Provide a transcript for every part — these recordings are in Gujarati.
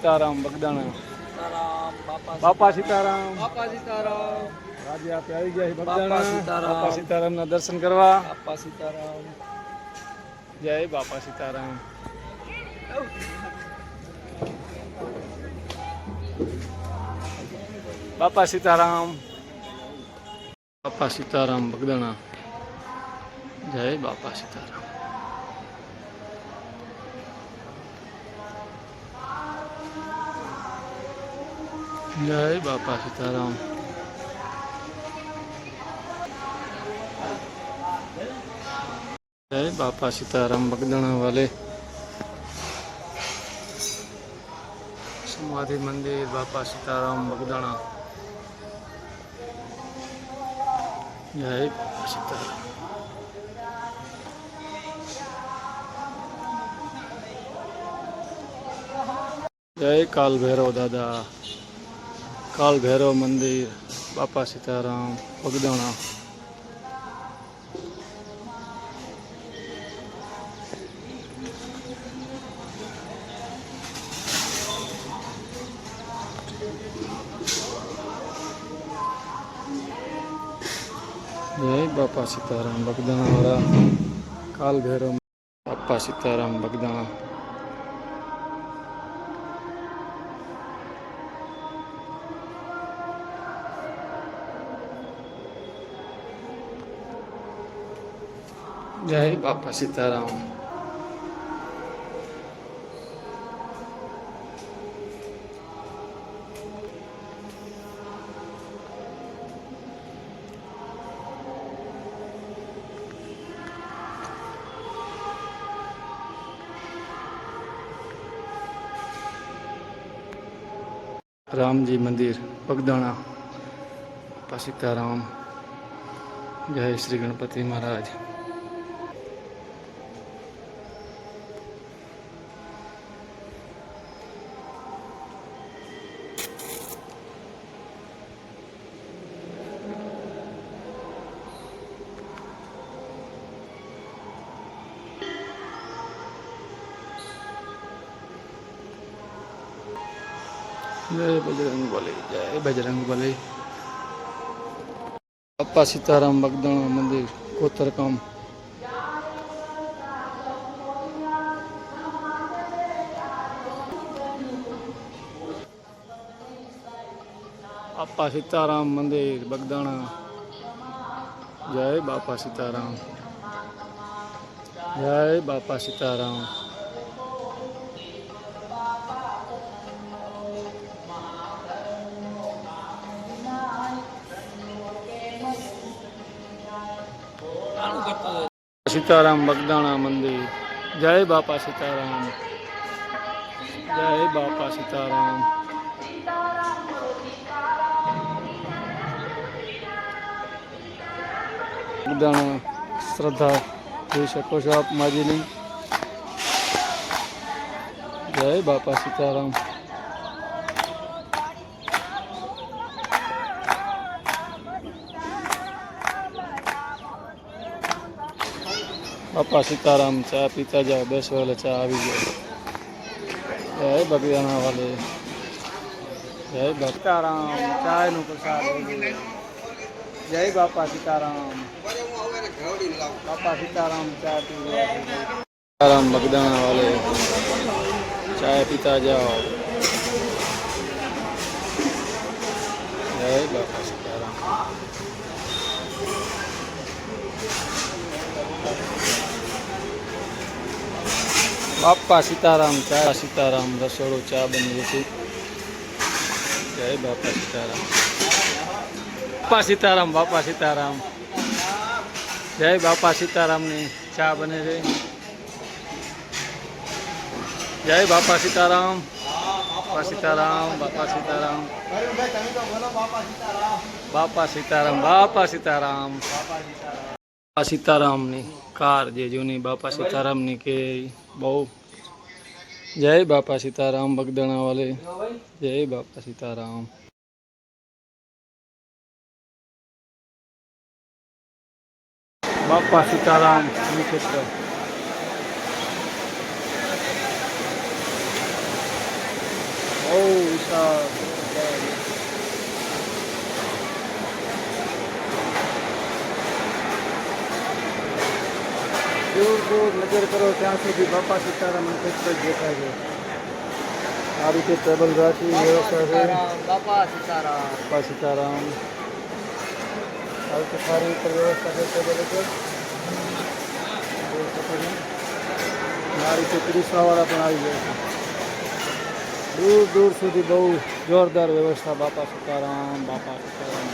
સીતારામ બગદાણા સીતારામ બાપા બાપા સીતારામ બાપા સીતારામ આજે આપણે આવી ગયા છીએ બાપા બગદાણા સીતારામ. બાપા સીતારામના દર્શન કરવા બાપા સીતારામ જય બાપા સીતારામ બાપા સીતારામ બાપા સીતારામ બગદાણા જય બાપા સીતારામ જય બાપા સીતારામ. જય બાપા સીતારામ બગદાણા વાલે. સમાધિ મંદિર બાપા સીતારામ બગદાણા. જય બાપા સીતારામ. જય કાલ ભૈરવ દાદા. કાલ ભૈરવ મંદિર બાપા સીતારામ બગદાણા જય બાપા સીતારામ બગદાણા વાળા કાલ ભૈરવ બાપા સીતારામ બગદાણા जय बापा सीताराम। राम जी मंदिर पगदाणा सीताराम जय श्री गणपति महाराज। જય બજરંગ બલી, જય બજરંગ બલી. બાપા સીતારામ બગદાણા મંદિર કોતરકામ બાપા સીતારામ મંદિર, બગદાણા. જય બાપા સીતારામ. જય બાપા સીતારામ. સીતારામ બગદાણા મંદિર. જય બાપા સીતારામ. જય બાપા સીતારામ. બગદાણા શ્રદ્ધા જોઈ શકો છો આપ માજીની. જય બાપા સીતારામ. બાપા સીતારામ ચા પીતા જાઓ બેસો એટલે ચા આવી જાય જય બગદાણા વાલે જય બાપા સીતારામ ચાયનું પ્રસાદ જય બાપા સીતારામ બાપા સીતારામ ચા પી સીતારામ બગદાણા વાલે ચાય પીતા જાઓ જય બાપા બાપા સીતારામ ચા સીતારામ રસોડું ચા બની છે જય બાપા સીતારામ. બાપા સીતારામ બાપા સીતારામ. જય બાપા સીતારામની ચા બને રહી. જય બાપા સીતારામ. બાપા સીતારામ બાપા સીતારામ. બાપા સીતારામ બાપા સીતારામ. બાપા સીતારામની કાર જે જૂની બાપા સીતારામની કે બહુ. જય બાપા સીતારામ, બગદાણા વાલે. જય બાપા સીતારામ. બાપા સીતારામ ક્ષેત્ર. દૂર દૂર નજર કરો ત્યાં સુધી બાપા સીતારામ ક્ષેત્ર જ દેખાય છે આ રીતે ટેબલ રાખી વ્યવસ્થા છે સીતારામ બાપા સીતારામ બાપા સીતારામ આ રીતે સારી રીતે વ્યવસ્થા છે ટેબલ ઉપર જોઈ શકો છો. અને આ રીતે પીરસવાવાળા પણ આવી જાય છે દૂર દૂર સુધી બહુ જોરદાર વ્યવસ્થા બાપા સીતારામ બાપા સીતારામ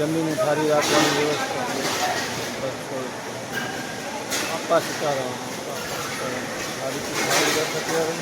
જમીને સારી રાખવાની વ્યવસ્થા. આપવા તો સારી રીતે સારી